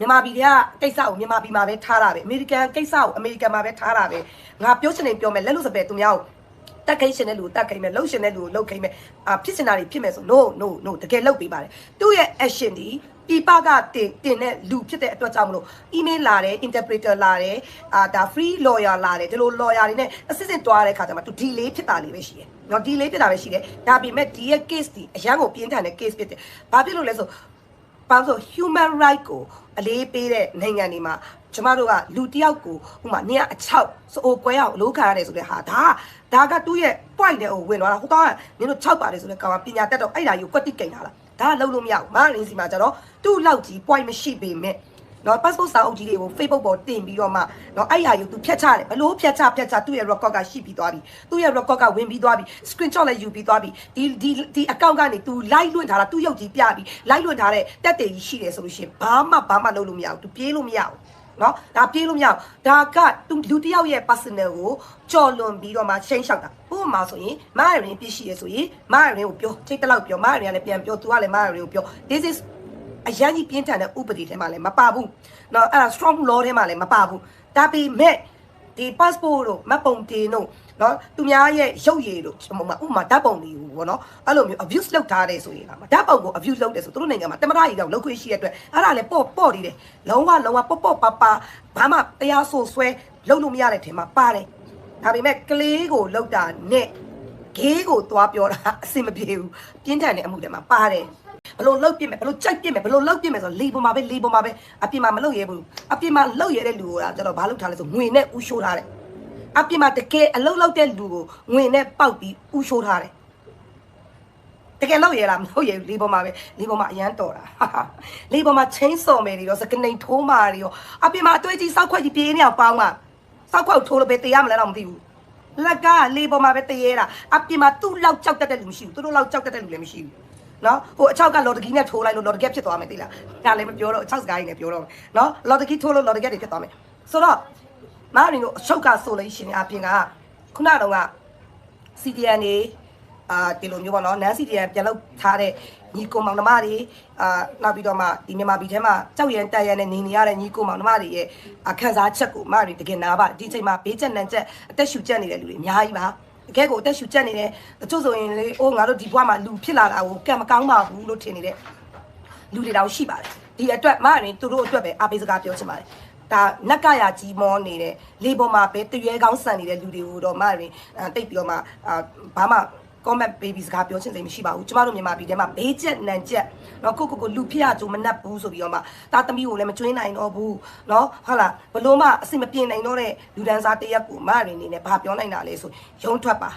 မြန်မာပြည်ကကိစ္စကိုမြန်မာပြည်မှာပဲထားတာပဲအမေရိကန်ကိစ္စကိုအမေရိကန်မှာပဲထားတာပဲငါပြောချင်တယ်ပြောမယ်လက်လို့စပယ်သူများကိုတက်ခိုင်းရှင်တဲ့လူကိုတက်ခိုင်းမယ်လှုပ်ရှင်တဲ့လူကိုလှုပ်ခိုင်းမယ်အာဖြစ်စင်တာတွေဖြစ်မယ်ဆို no no no တကယ်လှုပ်ပေးပါတယ်သူ့ရဲ့ action ဒီပြပကတင်တင်တဲ့လူဖြစ်တဲ့အတွက်ကြောင့်မလို့ email လာတယ် interpreter လာတယ်အာဒါ free lawyer လာတယ်ဒီလို lawyer တွေနဲ့အစစ်စစ်တွားတဲ့ခါကျမှသူ delay ဖြစ်တာလေးပဲရှိတယ်နော် delay ဖြစ်တာပဲရှိတယ်ဒါပေမဲ့ဒီရဲ့ case ဒီအရန်ကိုပြင်းထန်တဲ့ case ဖြစ်တယ်ဘာဖြစ်လို့လဲဆို ဘာလို့ human right ကိုအလေးပေးတဲ့နိုင်ငံတွေမှာကျမတို့ကလူတစ်ယောက်ကိုဥမာနေရအချောက်စိုးကွဲအောင်အလို့ခံရတယ်ဆိုတဲ့ဟာဒါဒါကသူ့ရဲ့ point တဲ့ဟိုဝင်သွားတာဟိုကောင်ကနင်တို့6ပါတယ်ဆိုတဲ့ကောင်ကပညာတတ်တော့အဲ့ဒါကြီးကိုကွက်တိကိန်လာတာဒါကလုံးလို့မရဘူးမရင်းစီမှာကျတော့သူ့လောက်ကြီး point မရှိပေမဲ့ နော် passport စာအုပ်ကြီးတွေကို Facebook ပေါ်တင်ပြီးတော့မှနော်အဲ့ဟာယူ तू ဖြတ်ချတယ်ဘလို့ဖြတ်ချဖြတ်ချသူ့ရဲ့ record ကရှိပြီးသွားပြီသူ့ရဲ့ record ကဝင်ပြီးသွားပြီ screenshot လည်းယူပြီးသွားပြီဒီဒီဒီ account ကနေ तू live လွှင့်ထားတာသူ့ရုပ်ကြီးပြပြီး live လွှင့်ထားတဲ့တက်တယ်ကြီးရှိတယ်ဆိုလို့ရှိရင်ဘာမှဘာမှလုပ်လို့မရဘူး तू ပြေးလို့မရဘူးနော်ဒါပြေးလို့မရဘူးဒါက तू လူတစ်ယောက်ရဲ့ personal ကိုကြော်လွန်ပြီးတော့မှချိန်လျှောက်တာဥပမာဆိုရင်မားရင်ပြည့်ရှိရဆိုရင်မားရင်ကိုပြောထိတ်တလောက်ပြောမားရင်ကလည်းပြန်ပြော तू ကလည်းမားရင်ကိုပြော this is အရန်ကြီးပြင်းထန်တဲ့ဥပဒေထဲမှာလည်းမပါဘူး။နော်အဲ့ဒါ strong law ထဲမှာလည်းမပါဘူး။ဒါပေမဲ့ဒီ passport တို့မတ်ပုံတင်တို့နော်သူများရဲ့ရုပ်ရည်တို့ဟိုမှာဥပမာဓာတ်ပုံတွေကိုပေါ့နော်အဲ့လိုမျိုး abuse လုပ်ထားတယ်ဆိုရင်လားဓာတ်ပုံကို abuse လုပ်တယ်ဆိုသူတို့နိုင်ငံမှာတမရကြီးတော့လုပ်ခွင့်ရှိတဲ့အတွက်အဲ့ဒါလည်းပေါ့ပေါ့နေတယ်လုံးဝလုံးဝပေါ့ပေါ့ပါပါဘာမှတရားဆိုဆွဲလုပ်လို့မရတဲ့ထဲမှာပါတယ်ဒါပေမဲ့ကလေးကိုလောက်တာနဲ့ဂေးကိုသွားပြောတာအဆင်မပြေဘူးပြင်းထန်တဲ့အမှုတွေမှာပါတယ် ဘလို့လှုပ်ပြစ်မယ်ဘလို့ကြိုက်ပြစ်မယ်ဘလို့လှုပ်ပြစ်မယ်ဆိုလေပေါ်မှာပဲလေပေါ်မှာပဲအပြင်မှာမလှုပ်ရဲဘူးအပြင်မှာလှုပ်ရဲတဲ့လူကကျတော့ဘာလုပ်ထားလဲဆိုငွေနဲ့ဥရှိုးထားတယ်အပြင်မှာတကယ်အလှုပ်လှုပ်တဲ့လူကိုငွေနဲ့ပေါက်ပြီးဥရှိုးထားတယ်တကယ်လှုပ်ရဲလားမလှုပ်ရဲဘူးလေပေါ်မှာပဲလေပေါ်မှာအရန်တော်တာလေပေါ်မှာချင်းစော်မယ်တွေရောစကနေထိုးမာတွေရောအပြင်မှာအတွေ့အကြည့်စောက်ခွက်ကြီးပြေးနေအောင်ပေါင်းမှာစောက်ခွက်ထိုးလို့ပဲတေးရမလဲတော့မသိဘူးလက်ကလေပေါ်မှာပဲတရေတာအပြင်မှာသူ့လောက်ကြောက်တတ်တဲ့လူမရှိဘူးသူတို့လောက်ကြောက်တတ်တဲ့လူလည်းမရှိဘူး နော်ဟိုအချောက်ကလော်တကီနဲ့ထိုးလိုက်လို့လော်တကက်ဖြစ်သွားမယ်သိလားဒါလည်းမပြောတော့အချောက်စကားကြီးနဲ့ပြောတော့မယ်နော်လော်တကီထိုးလို့လော်တကက်တွေဖြစ်သွားမယ်ဆိုတော့မားရီတို့အချောက်ကဆိုလို့ရှိရင်အပြင်ကခုနကတော့က CDN နေအာဒီလိုမျိုးပေါ့နော်နန်း CDN ပြန်လောက်ထားတဲ့ညီကိုမောင်နှမတွေအာနောက်ပြီးတော့မှဒီမြန်မာပြည်ထဲမှာကြောက်ရန်တက်ရန်နဲ့နေနေရတဲ့ညီကိုမောင်နှမတွေရဲ့အခန်းစားချက်ကိုမားရီတကယ်နာပါဒီချိန်မှာဘေးချက်နန်ချက်အသက်ရှူချက်နေတဲ့လူတွေအများကြီးပါ တကယ်ကိုအသက်ရှူချက်နေတယ်တချို့ဆိုရင်လေအိုးငါတို့ဒီဘွားမှာလူဖြစ်လာတာကိုကံမကောင်းပါဘူးလို့ထင်နေတဲ့လူတွေတောင်ရှိပါတယ်ဒီအတွက်မားရီသူတို့အတွက်ပဲအားပေးစကားပြောချင်ပါတယ်ဒါနက်ကရကြီးမောနေတဲ့လေပေါ်မှာပဲတရွဲကောင်းဆန်နေတဲ့လူတွေကိုတော့မရင်တိတ်ပြီးတော့မှအာဘာမှ comment baby စကားပြောချင်စိတ်မရှိပါဘူးကျမတို့မြန်မာပြည်ထဲမှာဘေးချက်နံချက်เนาะကိုကိုကိုလူဖြစ်ရကြုံမနှက်ဘူးဆိုပြီးတော့မှတာသမီးကိုလည်းမကျွေးနိုင်တော့ဘူးเนาะဟုတ်လားဘလို့မှအစ်မပြေနိုင်တော့တဲ့လူဒန်းစားတရက်ကိုမရင်နေနဲ့ဘာပြောနိုင်တာလဲဆိုရုံးထွက်ပါ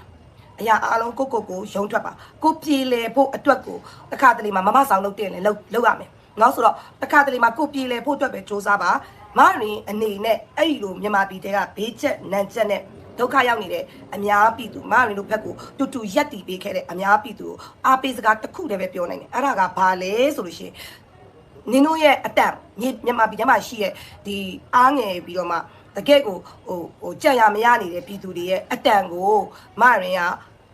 အရာအားလုံးကိုကိုကိုရုံးထွက်ပါကိုပြေလေဖို့အတွက်ကိုတစ်ခါတလေမှာမမဆောင်လုပ်တဲ့လေလုပ်လုပ်ရမယ်เนาะဆိုတော့တစ်ခါတလေမှာကိုပြေလေဖို့အတွက်ပဲစ조사ပါမရင်အနေနဲ့အဲ့ဒီလိုမြန်မာပြည်တဲကဘေးချက်နံချက်နဲ့ ဒုက္ခရောက်နေတဲ့အများပြည်သူမရင်တို့ဘက်ကိုတူတူရက်တီပေးခဲ့တဲ့အများပြည်သူကိုအားပေးစကားတစ်ခုတည်းပဲပြောနိုင်တယ်အဲ့ဒါကဘာလဲဆိုလို့ရှိရင်နင်တို့ရဲ့အတက်မြန်မာပြည်ထဲမှာရှိရဲ့ဒီအားငယ်ပြီးတော့မှတကယ့်ကိုဟိုဟိုကြံ့ရမရနေတဲ့ပြည်သူတွေရဲ့အတန်ကိုမရင်က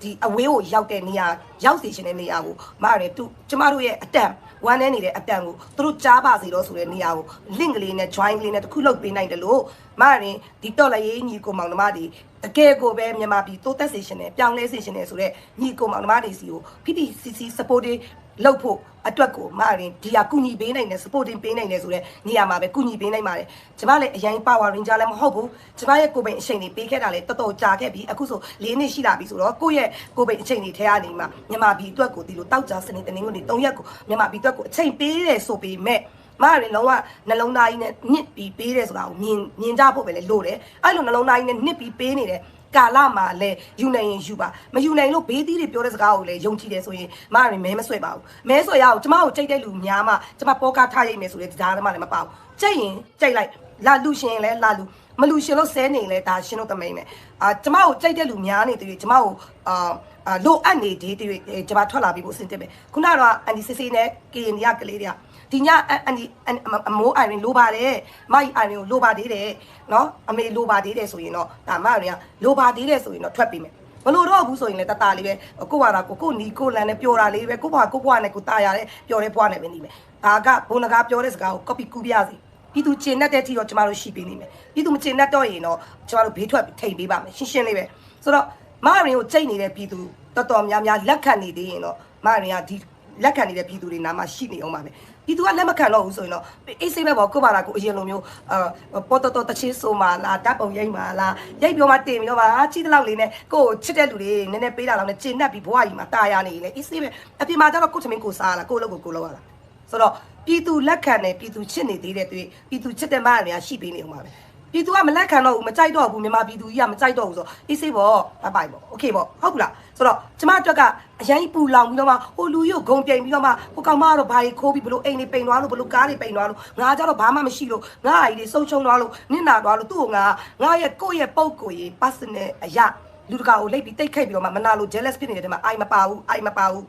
ဒီအဝေးကိုရောက်တဲ့နေရာရောက်စီရှင်တဲ့နေရာကိုမရင်သူကျမတို့ရဲ့အတန် ဝမ်းနေနေတဲ့အတန်ကိုသူတို့ကြားပါစေတော့ဆိုတဲ့နေရာကို link ကလေးနဲ့ join ကလေးနဲ့တစ်ခုလုပ်ပေးနိုင်တယ်လို့မရင်ဒီတော့လည်းရေးညီကိုမောင်နှမတွေတကယ်ကိုပဲမြန်မာပြည်တိုးတက်စေရှင်နဲ့ပြောင်းလဲစေရှင်နဲ့ဆိုတော့ညီကိုမောင်နှမတွေစီကို PPCC supporting လုပ်ဖို့အတွက်ကိုမရင်ဒီဟာကုညီပေးနိုင်တယ် supporting ပေးနိုင်တယ်ဆိုတော့နေရာမှာပဲကုညီပေးနိုင်ပါတယ်ကျမလည်းအရင် power ranger လည်းမဟုတ်ဘူးကျမရဲ့ကိုယ်ပိုင်အချိန်တွေပေးခဲ့တာလည်းတော်တော်ကြာခဲ့ပြီအခုဆို၄နှစ်ရှိလာပြီဆိုတော့ကိုယ့်ရဲ့ကိုယ်ပိုင်အချိန်တွေထဲကနေမှမြန်မာပြည်အတွက်ကိုဒီလိုတောက်ကြစနေတနင်္ဂနွေ၃ရက်ကိုမြန်မာပြည်အတွက်ကိုအချိန်ပေးတယ်ဆိုပေမဲ့မရင်လုံးဝနှလုံးသားကြီးနဲ့နစ်ပြီးပေးတယ်ဆိုတာကိုမြင်မြင်ကြဖို့ပဲလေလို့တယ်အဲ့လိုနှလုံးသားကြီးနဲ့နစ်ပြီးပေးနေတယ် ကာလမှာလဲယူနိုင်ရင်ယူပါမယူနိုင်လို့ဘေးသီးတွေပြောတဲ့စကားကိုလည်းယုံကြည်တယ်ဆိုရင်မရင်မဲမဆွဲပါဘူးမဲဆွဲရအောင်ကျမကိုကြိတ်တဲ့လူများမှကျမပေါ်ကားထားရိပ်မယ်ဆိုတဲ့ကြားထဲမှာလည်းမပါဘူးကြိတ်ရင်ကြိတ်လိုက်လာလူရှင်ရင်လည်းလာလူ မလူရှင်လို့ဆဲနေရင်လည်းဒါရှင်တို့တမိန်ပဲအာကျမကိုကြိတ်တဲ့လူများနေတယ်ကျမကိုအာအာလိုအပ်နေဒီတွေကျမထွက်လာပြီးဖို့အဆင်တက်ပဲခုနကတော့အန်ဒီစစ်စစ်နဲ့ကရင်ဒီကကလေးတွေကဒီညအန်ဒီအမိုးအိုင်ရင်လိုပါတယ်မိုက်အိုင်ရင်ကိုလိုပါသေးတယ်နော်အမေလိုပါသေးတယ်ဆိုရင်တော့ဒါမတွေကလိုပါသေးတယ်ဆိုရင်တော့ထွက်ပြီးမယ်မလို့တော့ဘူးဆိုရင်လည်းတတလေးပဲကိုကွာတာကိုကိုနီကိုလန်နဲ့ပြောတာလေးပဲကိုဘွားကိုဘွားနဲ့ကိုตาရတဲ့ပြောတဲ့ဘွားနဲ့ပဲနေမယ်ဒါကဘုံနကားပြောတဲ့စကားကို copy ကူးပြစီ ပြည်သူကျင်တတ်တဲ့အထိတော့ကျမတို့ရှိပေးနေမယ်ပြည်သူမကျင်တတ်တော့ရင်တော့ကျမတို့ဘေးထွက်ထိန်ပေးပါမယ်ရှင်းရှင်းလေးပဲဆိုတော့မရင်းကိုကြိတ်နေတဲ့ပြည်သူတော်တော်များများလက်ခံနေသေးရင်တော့မရင်းကဒီလက်ခံနေတဲ့ပြည်သူတွေနားမှာရှိနေအောင်ပါပဲပြည်သူကလက်မခံတော့ဘူးဆိုရင်တော့အေးဆေးပဲပေါ့ကိုပါလာကိုအရင်လိုမျိုးအာပေါ်တော်တော်တချင်းဆိုမှလားဓာတ်ပုံရိပ်မှလားရိပ်ပြောမှတင်ပြီးတော့မှချီတဲ့လောက်လေးနဲ့ကိုကိုချစ်တဲ့လူတွေနည်းနည်းပေးတာလောက်နဲ့ကျင်납ပြီးဘဝကြီးမှာတာယာနေလေအေးဆေးပဲအပြင်မှာကျတော့ကိုချမင်းကိုစားလာကိုလောက်ကိုကိုလောက်ရတာဆိုတော့ ပြည်သူလက်ခံတယ်ပြည်သူချစ်နေသေးတဲ့တွေ့ပြည်သူချစ်တဲ့မရတွေကရှိပေးနေအောင်ပါပဲပြည်သူကမလက်ခံတော့ဘူးမကြိုက်တော့ဘူးမြန်မာပြည်သူကြီးကမကြိုက်တော့ဘူးဆိုတော့အေးဆေးပေါ့ဘိုင်ဘိုင်ပေါ့โอเคပေါ့ဟုတ်ဘူးလားဆိုတော့ကျမအတွက်ကအရင်ပူလောင်ပြီးတော့မှဟိုလူကြီးကိုဂုံပြိန်ပြီးတော့မှဟိုကောင်မကတော့ဘာကြီးခိုးပြီးဘလို့အိမ်နေပိန်သွားလို့ဘလို့ကားတွေပိန်သွားလို့ငါကြတော့ဘာမှမရှိလို့ငါအကြီးတွေစုံချုံသွားလို့နင့်နာသွားလို့သူ့ကိုငါငါရဲ့ကိုယ့်ရဲ့ပုံကိုယ်ရဲ့ personal အရာလူတကာကိုလိတ်ပြီးတိတ်ခိတ်ပြီးတော့မှမနာလို့ jealous ဖြစ်နေတဲ့တည်းမှာအိုင်မပါဘူးအိုင်မပါဘူး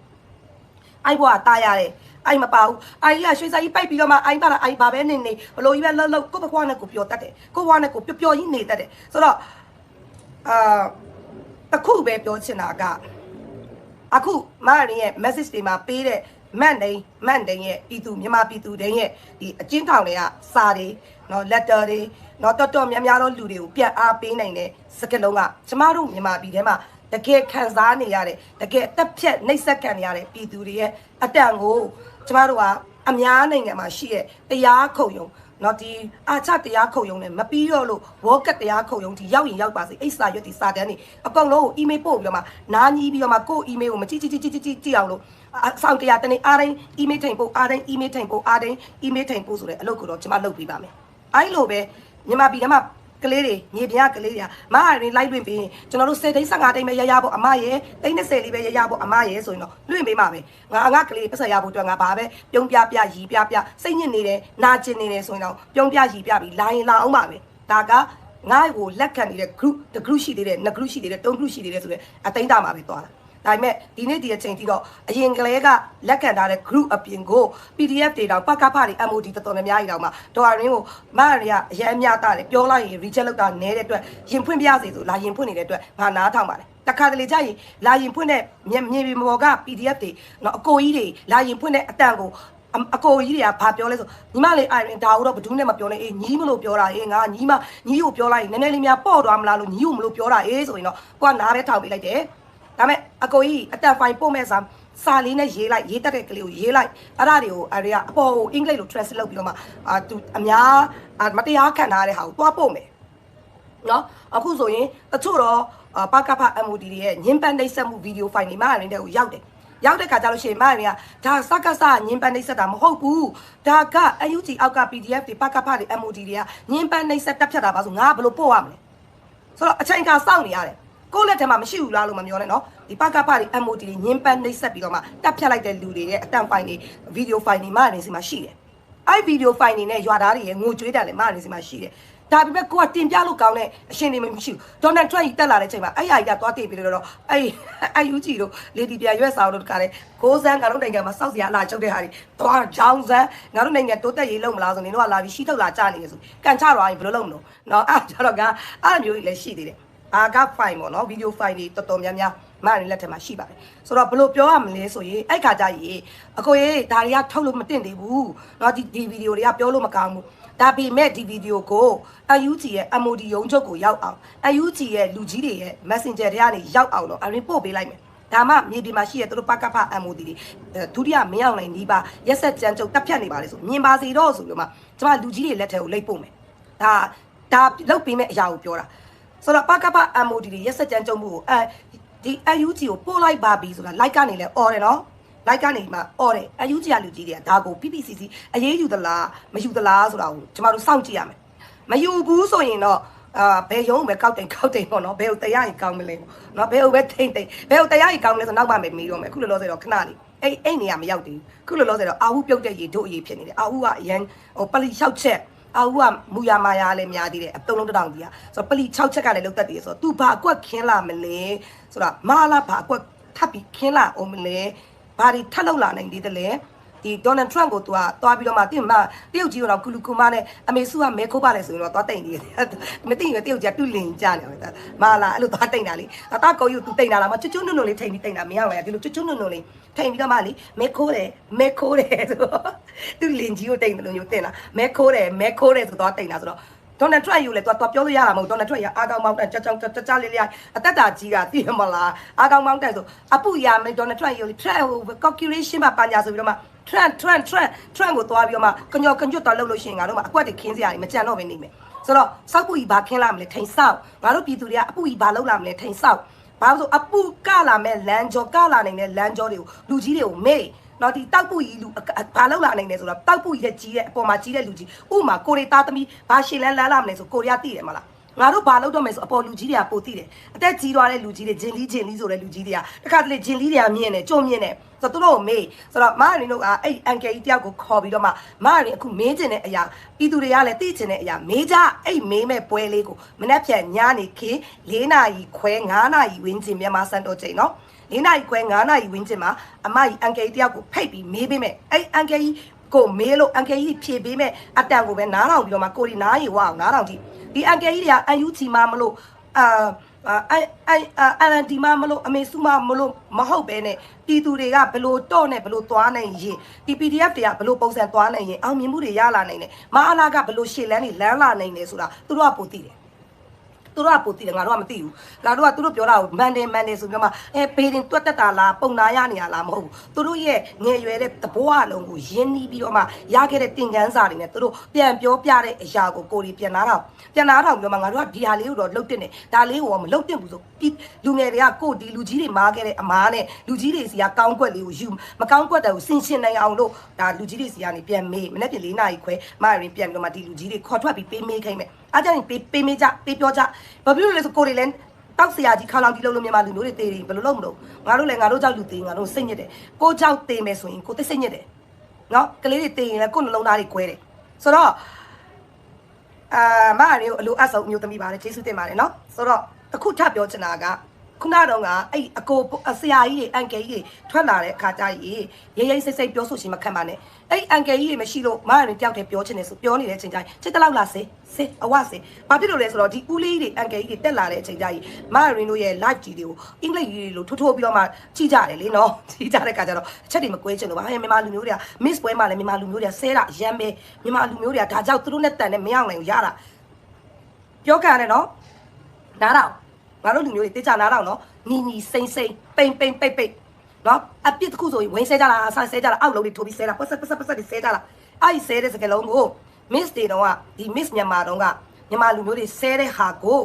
အိုင်ဘွားတားရတယ် အိုင်မပါဘူးအိုင်ကရွှေစာကြီးပိုက်ပြီးတော့မှအိုင်ပါလားအိုင်ပါပဲနေနေဘလို့ကြီးပဲလှုပ်လှုပ်ကိုယ့်ဘခွားနဲ့ကိုပျော်တတ်တယ်ကိုယ့်ဘွားနဲ့ကိုပျော်ပျော်ကြီးနေတတ်တယ်ဆိုတော့အာအခုပဲပြောချင်တာကအခုမရင်းရဲ့ message တွေမှာပေးတဲ့မန်တိန်မန်တိန်ရဲ့ပြည်သူမြန်မာပြည်သူတိုင်းရဲ့ဒီအချင်းထောင်တွေကစာတွေနော် letter တွေနော်တော်တော်များများတော့လူတွေကိုပြန်အားပေးနိုင်တဲ့စကလုံးကကျမတို့မြန်မာပြည်ထဲမှာ တကယ်ခံစားနေရတဲ့တကယ်အသက်ဖြတ်နှိပ်စက်ခံနေရတဲ့ပြည်သူတွေရဲ့အတန်ကိုကျမတို့ကအများနိုင်ငံမှာရှိတဲ့တရားခုံရုံနော်ဒီအာချတရားခုံရုံနဲ့မပြီးတော့လို့ဝေါကတ်တရားခုံရုံဒီရောက်ရင်ရောက်ပါစေအိစာရွက်ဒီစာတန်းနေအကုန်လုံးကို email ပို့ပြီးတော့မှနားကြီးပြီးတော့မှကိုယ့် email ကိုမကြည့်ကြည့်ကြည့်ကြည့်ကြည့်ကြည့်အောင်လို့အဆောင်တရားတနေ့အားတိုင်း email ထိန်ပို့အားတိုင်း email ထိန်ပို့အားတိုင်း email ထိန်ပို့ဆိုတဲ့အလုပ်ကိုတော့ကျွန်မလုပ်ပေးပါမယ်အဲ့လိုပဲမြန်မာပြည်ထဲမှာ ကလေးတွေမြေပြားကလေးတွေကမဟာရင်လိုက်လွင့်ပြီးရင်ကျွန်တော်တို့10တိန်း15တိန်းပဲရရဖို့အမရဲ့တိန်း30လေးပဲရရဖို့အမရဲ့ဆိုရင်တော့လွင့်ပေးမှာပဲငါငါကလေးပတ်ဆက်ရဖို့အတွက်ငါဘာပဲပြုံးပြပြရီပြပြစိတ်ညစ်နေတယ်နာကျင်နေတယ်ဆိုရင်တော့ပြုံးပြရီပြပြီးလာရင်လာအောင်ပါပဲဒါကငါ့ကိုလက်ခံနေတဲ့ group the group ရှိသေးတယ် ne group ရှိသေးတယ်တုံး group ရှိသေးတယ်ဆိုတော့အသိန်းတာမှာပဲသွားတာ ဒါပေမဲ့ဒီနေ့ဒီအချိန်ထိတော့အရင်ကလေးကလက်ခံထားတဲ့ group အပြင်ကို PDF တွေတောင်ပကဖတွေ MOD တော်တော်များများကြီးတောင်မှဒေါ်ရင်းကိုမရရအရင်အများတာတယ်ပြောလိုက်ရင် reject လောက်တာနဲတဲ့အတွက်ရင်ဖွင့်ပြစေဆိုလာရင်ဖွင့်နေတဲ့အတွက်ငါနားထောင်ပါတယ်တခါတလေကြာရင်လာရင်ဖွင့်တဲ့မြေမြေပြင်ပေါ်က PDF တွေနော်အကိုကြီးတွေလာရင်ဖွင့်တဲ့အတန်ကိုအအကိုကြီးတွေကဘာပြောလဲဆိုညီမလေးအိုင်ရင်ဒါတော့ဘယ်သူနဲ့မပြောနဲ့အေးညီမလို့ပြောတာအေးငါညီမညီကိုပြောလိုက်ရင်နည်းနည်းလေးများပေါ့သွားမလားလို့ညီကိုမလို့ပြောတာအေးဆိုရင်တော့ကိုကနားပဲထောက်ပေးလိုက်တယ် ဒါမဲ့အကိုကြီးအတန်ဖိုင်ပို့မဲ့စာစာလေးနဲ့ရေးလိုက်ရေးတတ်တဲ့ကလေးကိုရေးလိုက်အဲ့ဒါတွေကိုအဲ့ဒီကအပေါ်ကိုအင်္ဂလိပ်လို translate လုပ်ပြီးတော့မှအာသူအများမတရားခံထားတဲ့ဟာကိုသွားပို့မယ်နော်အခုဆိုရင်တချို့တော့ပကဖ MOD တွေရဲ့ညင်ပန်းနှိပ်စက်မှုဗီဒီယိုဖိုင်တွေမှာရင်းတဲ့ကိုရောက်တယ်ရောက်တဲ့ခါကျလို့ရှိရင်မရင်းကဒါစကစညင်ပန်းနှိပ်စက်တာမဟုတ်ဘူးဒါက UNG အောက်က PDF တွေပကဖတွေ MOD တွေကညင်ပန်းနှိပ်စက်တက်ဖြတ်တာပါဆိုငါဘယ်လိုပို့ရမလဲဆိုတော့အချိန်ကစောင့်နေရတယ် ကိုယ့်လက်ထဲမှာမရှိဘူးလားလို့မပြောနဲ့နော်ဒီပကဖတွေ MOD တွေညင်ပန်းနှိပ်စက်ပြီးတော့မှတက်ဖြတ်လိုက်တဲ့လူတွေရဲ့အတန်ဖိုင်တွေဗီဒီယိုဖိုင်တွေမှနေစီမှာရှိတယ်အဲ့ဗီဒီယိုဖိုင်တွေနဲ့ရွာသားတွေရဲ့ငိုကြွေးတယ်လည်းမှနေစီမှာရှိတယ်ဒါပေမဲ့ကိုကတင်ပြလို့ကောင်းတဲ့အရှင်တွေမရှိဘူးဒေါ်နယ်ထရန့်ကြီးတက်လာတဲ့အချိန်မှာအဲ့ဟာကြီးကသွားတည်ပြီးတော့အဲ့အဲ့ယူဂျီတို့လေဒီပြရွက်ဆောင်တို့တကားလေကိုးစန်းငါတို့နိုင်ငံမှာစောက်စရာအလာချုပ်တဲ့ဟာတွေသွားဂျောင်းစန်းငါတို့နိုင်ငံတိုးတက်ရေးလုပ်မလားဆိုနေတော့လာပြီးရှိထုတ်လာကြနေရဆိုကန်ချတော့ရင်ဘယ်လိုလုပ်မလို့နော်အဲ့ကြတော့ကအဲ့မျိုးကြီးလည်းရှိသေးတယ် အာကဖိုင်ပေါ့နော်ဗီဒီယိုဖိုင်တွေတော်တော်များများမရလက်ထက်မှာရှိပါတယ်ဆိုတော့ဘယ်လိုပြောရမလဲဆိုရင်အဲ့ခါကျရင်အကိုရေဒါတွေကထုတ်လို့မတင်သေးဘူးเนาะဒီဒီဗီဒီယိုတွေကပြောလို့မကောင်းဘူးဒါပေမဲ့ဒီဗီဒီယိုကို UNG ရဲ့ MOD ရုံးချုပ်ကိုရောက်အောင် UNG ရဲ့လူကြီးတွေရဲ့ Messenger တွေကနေရောက်အောင်တော့အရင်ပို့ပေးလိုက်မယ်ဒါမှမြေပြင်မှာရှိရသူတို့ပကဖ MOD တွေဒုတိယမင်းအောင်နိုင်ဒီပါရက်ဆက်ကြမ်းကြုတ်တက်ဖြတ်နေပါလေဆိုမြင်ပါစေတော့ဆိုပြီးမှကျွန်မလူကြီးတွေလက်ထဲကိုလိတ်ပို့မယ်ဒါဒါလောက်ပေးမဲ့အရာကိုပြောတာ ဆိုတော့ပကဖ MOD တွေရက်ဆက်ကြမ်းကြုတ်မှုကိုအဲဒီ UNG ကိုပို့လိုက်ပါပြီဆိုတာ like ကနေလဲអော်တယ်နော်လိုက်ကနေမှအော်တယ်အယူကြီးရလူကြီးတွေကဒါကို PPCC အရေးယူသလားမယူသလားဆိုတာကိုကျမတို့စောင့်ကြည့်ရမယ်မယူဘူးဆိုရင်တော့အာဘယ်ရုံးပဲကောက်တင်ကောက်တင်ပေါ့နော်ဘယ်ကိုတရားရင်ကောင်းမလဲပေါ့နော်ဘယ်ကိုပဲထိမ့်တိမ့်ဘယ်ကိုတရားရင်ကောင်းမလဲဆိုနောက်မှပဲမေးတော့မယ်အခုလောလောဆယ်တော့ခဏလေးအဲ့အဲ့နေရာမရောက်သေးဘူးခုလောလောဆယ်တော့အာဟုပြုတ်တဲ့ရေတို့အရေးဖြစ်နေတယ်အာဟုကအရန်ဟိုပလီ6ချက် အာဟုကမူယာမာယာလည်းများသေးတယ်အတုံးလုံးတောင်ကြီးอ่ะဆိုတော့ပလီ6ချက်ကလည်းလုတ်တတ်တယ်ဆိုတော့ तू ဘာအကွက်ခင်းလာမလဲဆိုတော့မာလာဘာအကွက်ထပ်ပြီးခင်းလာအောင်မလဲဘာတွေထပ်လောက်လာနိုင်သေးတယ်လဲ ဒီဒေါ်နယ်ထရန့်ကိုသူကသွားပြီးတော့မှတင်မတရုတ်ကြီးကတော့ကူလူကူမနဲ့အမေစုကမဲခိုးပါလေဆိုရင်တော့သွားတိတ်နေတယ်မသိရင်တရုတ်ကြီးကတူလင်ကြနေတယ်မာလာအဲ့လိုသွားတိတ်တာလေအတာကောယူသူတိတ်တာလားမကျွတ်ကျွတ်နုံနုံလေးထိန်ပြီးတိတ်တာမရပါဘူးဒီလိုကျွတ်ကျွတ်နုံနုံလေးထိန်ပြီးတော့မှလေမဲခိုးတယ်မဲခိုးတယ်ဆိုတော့သူလင်ကြီးကိုတိတ်တယ်လို့မျိုးတင်တာမဲခိုးတယ်မဲခိုးတယ်ဆိုတော့တိတ်တာဆိုတော့ဒေါ်နယ်ထရန့်ယူလေတော့ပြောလို့ရတာမဟုတ်ဒေါ်နယ်ထရန့်ရအားကောင်းမောင်းတက်ကြကြောင်ကြကြလေးလေးအသက်တာကြီးကသိရမလားအားကောင်းမောင်းတက်ဆိုအပူရမယ်ဒေါ်နယ်ထရန့်ယူလေထရန့်ဟို calculation မှာပညာဆိုပြီးတော့မှ trend trend trend trend ကိုသွားပြီးတော့မှကညောကညွတ်တော့လှုပ်လို့ရှိရင်ငါတို့မှအကွက်တွေခင်းစရာတွေမကြံတော့ဘဲနေမယ်ဆိုတော့စောက်ပူကြီးဘာခင်းလာမလဲထိန်ဆောက်ငါတို့ပြည်သူတွေကအပူကြီးဘာလုပ်လာမလဲထိန်ဆောက်ဘာလို့ဆိုအပူကလာမဲ့လမ်းကြောကလာနိုင်တဲ့လမ်းကြောတွေကိုလူကြီးတွေကိုမေ့နော်ဒီတောက်ပူကြီးလူဘာလောက်လာနိုင်လဲဆိုတော့တောက်ပူကြီးတဲ့ကြီးတဲ့အပေါ်မှာကြီးတဲ့လူကြီးဥမာကိုရီသားသမီးဘာရှင်လန်းလန်းလာမလဲဆိုကိုရီးယားသိတယ်မလားငါတို့ဘာလုပ်တော့မယ်ဆိုအပေါ်လူကြီးတွေကပိုသိတယ်အသက်ကြီးသွားတဲ့လူကြီးတွေဂျင်လီဂျင်လီဆိုတဲ့လူကြီးတွေကတခါတလေဂျင်လီတွေကမြင်တယ်ကြုံမြင်တယ် ဆိုတော့သူတို့ကိုမေးဆိုတော့မအရင်တို့ကအဲ့အန်ကယ်ကြီးတယောက်ကိုခေါ်ပြီးတော့မှမအရင်အခုမေးကျင်တဲ့အရာပြည်သူတွေကလည်းသိကျင်တဲ့အရာမေးကြအဲ့မေးမဲ့ပွဲလေးကိုမနှက်ဖြန်ညနေခေ၄နာရီခွဲ9နာရီဝန်းကျင်မြန်မာစံတော်ချိန်နော်၄နာရီခွဲ9နာရီဝန်းကျင်မှာအမကြီးအန်ကယ်ကြီးတယောက်ကိုဖိတ်ပြီးမေးပေးမယ်အဲ့အန်ကယ်ကြီးကိုမေးလို့အန်ကယ်ကြီးဖြေပေးမဲ့အတန်ကိုပဲနားထောင်ပြီးတော့မှကိုရီနားရီဝအောင်နားထောင်ကြည့်ဒီအန်ကယ်ကြီးတွေကအန်ယူချီမမလို့အာ အဲအဲအန်ဒီမမလို့အမေစုမမလို့မဟုတ်ပဲနဲ့ပြည်သူတွေကဘလို့တော့နဲ့ဘလို့သွားနိုင်ရင်ဒီ PDF တွေကဘလို့ပုံစံသွားနိုင်ရင်အောင်မြင်မှုတွေရလာနိုင်တယ်မအားလာကဘလို့ရှေ့လန်းတွေလမ်းလာနိုင်တယ်ဆိုတာသူတို့ကပိုသိတယ် သူတို့ကပိုသိတယ်ငါတို့ကမသိဘူးငါတို့ကသူတို့ပြောတာကိုမန်တယ်မန်တယ်ဆိုပြီးတော့မှအဲဘေးရင်တွတ်တက်တာလားပုံနာရနေရလားမဟုတ်ဘူးသူတို့ရဲ့ငယ်ရွယ်တဲ့သဘောအလုံးကိုရင်းနှီးပြီးတော့မှရခဲ့တဲ့တင်ကန်းစာတွေနဲ့သူတို့ပြန်ပြောပြတဲ့အရာကိုကိုရီပြန်လာတော့ပြန်လာတော့ပြီးတော့မှငါတို့ကဒီဟာလေးကိုတော့လှုပ်တင်တယ်ဒါလေးကိုမလှုပ်တင်ဘူးဆိုပြီးလူငယ်တွေကကိုဒီလူကြီးတွေမားခဲ့တဲ့အမားနဲ့လူကြီးတွေစီကကောင်းကွက်လေးကိုယူမကောင်းကွက်တဲ့ကိုဆင်ရှင်နိုင်အောင်လို့ဒါလူကြီးတွေစီကနေပြန်မေးမနေ့ပြန်၄နာရီခွဲမရင်ပြန်ပြီးတော့မှဒီလူကြီးတွေခေါ်ထွက်ပြီးပေးမေးခိုင်းမယ် အားကြောင့်ပေးပေးမေးကြပေးပြောကြဘာဖြစ်လို့လဲဆိုကိုရီလည်းတောက်စရာကြီးခေါလောင်ကြီးလုံးလုံးမြန်မာလူမျိုးတွေတေးတယ်ဘယ်လိုလုပ်မလို့ငါတို့လည်းငါတို့ကြောက်လူသေးငါတို့စိတ်ညစ်တယ်ကိုကြောက်သေးမယ်ဆိုရင်ကိုသိစိတ်ညစ်တယ်နော်ကလေးတွေတေးရင်လည်းကိုနှလုံးသားတွေကွဲတယ်ဆိုတော့အာမအရင်အလိုအဆုံမျိုးသမီးပါတယ်ကျေးဇူးတင်ပါတယ်နော်ဆိုတော့အခုထပ်ပြောချင်တာက ခုနတော့ကအဲ့အကိုဆရာကြီးတွေအန်ကယ်ကြီးတွေထွက်လာတဲ့အခါကျရင်ရိမ့်ရိမ့်စိတ်စိတ်ပြောဆိုရှင်မခံပါနဲ့အဲ့အန်ကယ်ကြီးတွေမရှိလို့မအရင်တယောက်တည်းပြောချင်တယ်ဆိုပြောနေတဲ့အချိန်ကျရင်စစ်တလောက်လာစေစေအဝစေဘာဖြစ်လို့လဲဆိုတော့ဒီဦးလေးတွေအန်ကယ်ကြီးတွေတက်လာတဲ့အချိန်ကျရင်မအရင်တို့ရဲ့ live ကြီးတွေကိုအင်္ဂလိပ်ကြီးတွေလို့ထိုးထိုးပြီးတော့မှကြည့်ကြတယ်လေနော်ကြည့်ကြတဲ့အခါကျတော့အချက်တွေမကွဲချင်လို့ပါဟဲ့မြန်မာလူမျိုးတွေက miss ပွဲမှာလည်းမြန်မာလူမျိုးတွေကဆဲတာရမ်းပဲမြန်မာလူမျိုးတွေကဒါကြောင့်သူတို့နဲ့တန်နဲ့မရောက်နိုင်ဘူးရတာပြောကြရတယ်နော်နားတော့ ငါတို့လူမျိုးတွေတေချာနားတော့နော်နီနီစိမ့်စိမ့်ပိန်ပိန်ပိတ်ပိတ်နော်အပြစ်တစ်ခုဆိုရင်ဝင်ဆဲကြလားဆဆဲကြလားအောက်လုံးတွေထိုးပြီးဆဲတာပတ်ဆက်ပတ်ဆက်ပတ်ဆက်တွေဆဲကြလားအဲ့ဒီဆဲတဲ့စကလုံးကို miss တွေတော့ကဒီ miss မြန်မာတော့ကမြန်မာလူမျိုးတွေဆဲတဲ့ဟာကို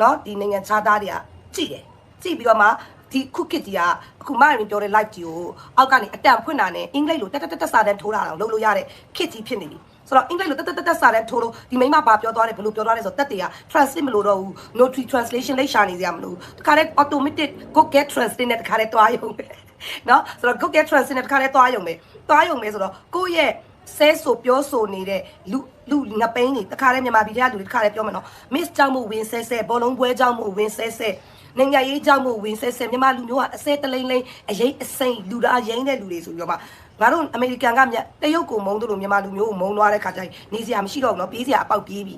နော်ဒီနိုင်ငံခြားသားတွေကကြည့်တယ်ကြည့်ပြီးတော့မှဒီခုကစ်ကြီးကအခုမရင်ပြောတဲ့ live ကြီးကိုအောက်ကနေအတန်ဖွင့်တာနဲ့အင်္ဂလိပ်လိုတက်တက်တက်စာတန်းထိုးတာတော့လုပ်လို့ရတဲ့ခစ်ကြီးဖြစ်နေပြီ ဆိုတော့အင်္ဂလိပ်လိုတက်တက်တက်စာတန်းထိုးလို့ဒီမိမဘာပြောသွားတယ်ဘယ်လိုပြောသွားလဲဆိုတော့တက်တွေက translate မလို့တော့ဘူး notary translation လိပ်ရှာနေစရာမလိုဘူးတခါတည်း automatic go get translate နဲ့တခါတည်းတွားရုံပဲနော်ဆိုတော့ go get translate နဲ့တခါတည်းတွားရုံပဲတွားရုံပဲဆိုတော့ကိုယ့်ရဲ့ဆဲဆိုပြောဆိုနေတဲ့လူလူငပိန်းတွေတခါတည်းမြန်မာပြည်ထဲကလူတွေတခါတည်းပြောမယ်နော် miss ကြောင့်မို့ဝင်ဆဲဆဲဘောလုံးပွဲကြောင့်မို့ဝင်ဆဲဆဲနိုင်ငံရေးကြောင့်မို့ဝင်ဆဲဆဲမြန်မာလူမျိုးကအစဲတလိမ့်လိမ့်အရင်အစိမ့်လူသားရင်းတဲ့လူတွေဆိုပြီးတော့မှ ငါတို့အမေရိကန်ကမြတရုတ်ကိုမုန်းတို့လိုမြန်မာလူမျိုးကိုမုန်းသွားတဲ့ခါကျရင်နေစရာမရှိတော့ဘူးနော်ပြေးစရာအပေါက်ပြေးပြီ